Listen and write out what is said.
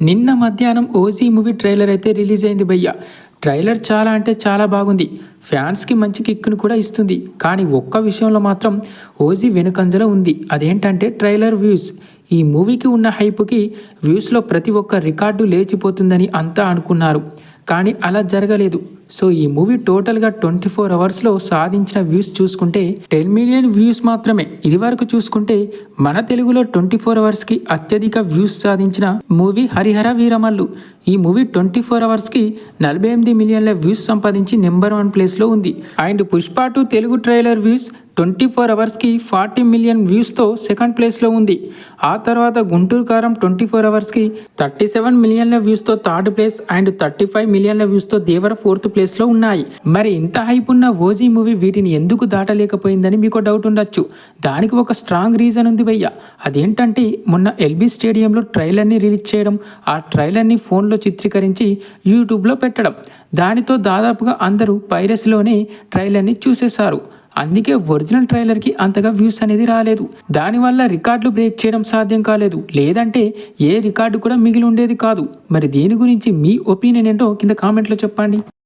నిన్న మధ్యాహ్నం OG movie trailer అయితే రిలీజ్ అయింది భయ్య. ట్రైలర్ చాలా అంటే చాలా బాగుంది. ఫ్యాన్స్కి మంచి కిక్ను కూడా ఇస్తుంది. కానీ ఒక్క విషయంలో మాత్రం ఓజీ వెనుకంజలో ఉంది. అదేంటంటే ట్రైలర్ వ్యూస్. ఈ మూవీకి ఉన్న హైప్కి వ్యూస్లో ప్రతి ఒక్క రికార్డు లేచిపోతుందని అంతా అనుకున్నారు. కానీ అలా జరగలేదు. సో ఈ మూవీ టోటల్గా ట్వంటీ ఫోర్ అవర్స్లో సాధించిన వ్యూస్ చూసుకుంటే టెన్ మిలియన్ వ్యూస్ మాత్రమే. ఇది వరకు చూసుకుంటే మన తెలుగులో ట్వంటీ ఫోర్ అవర్స్కి అత్యధిక వ్యూస్ సాధించిన మూవీ హరిహర వీరమల్లు. ఈ మూవీ ట్వంటీ ఫోర్ అవర్స్కి నలభై ఎనిమిది మిలియన్ల వ్యూస్ సంపాదించి నెంబర్ వన్ ప్లేస్లో ఉంది. And Pushpa two Telugu trailer views twenty four అవర్స్కి ఫార్టీ మిలియన్ వ్యూస్తో సెకండ్ ప్లేస్లో ఉంది. ఆ తర్వాత గుంటూరు కారం ట్వంటీ ఫోర్ అవర్స్కి థర్టీ సెవెన్ మిలియన్ల వ్యూస్తో third place and thirty five మిలియన్ల వ్యూస్తో దేవర ఫోర్త్ ప్లేస్లో ఉన్నాయి. మరి ఇంత హైప్ ఉన్న ఓజీ మూవీ వీటిని ఎందుకు దాటలేకపోయిందని మీకు డౌట్ ఉండొచ్చు. దానికి ఒక స్ట్రాంగ్ రీజన్ ఉంది భయ్య. అదేంటంటే మొన్న ఎల్బీ స్టేడియంలో ట్రైలర్ని రిలీజ్ చేయడం ఆ ట్రైలర్ని ఫోన్లో చిత్రీకరించి యూట్యూబ్లో పెట్టడం. దానితో దాదాపుగా అందరూ పైరస్లోనే ట్రైలర్ని చూసేశారు. అందుకే ఒరిజినల్ ట్రైలర్కి అంతగా వ్యూస్ అనేది రాలేదు. దానివల్ల రికార్డులు బ్రేక్ చేయడం సాధ్యం కాలేదు. లేదంటే ఏ రికార్డు కూడా మిగిలి ఉండేది కాదు. మరి దీని గురించి మీ ఒపీనియన్ ఏంటో కింద కామెంట్లో చెప్పండి.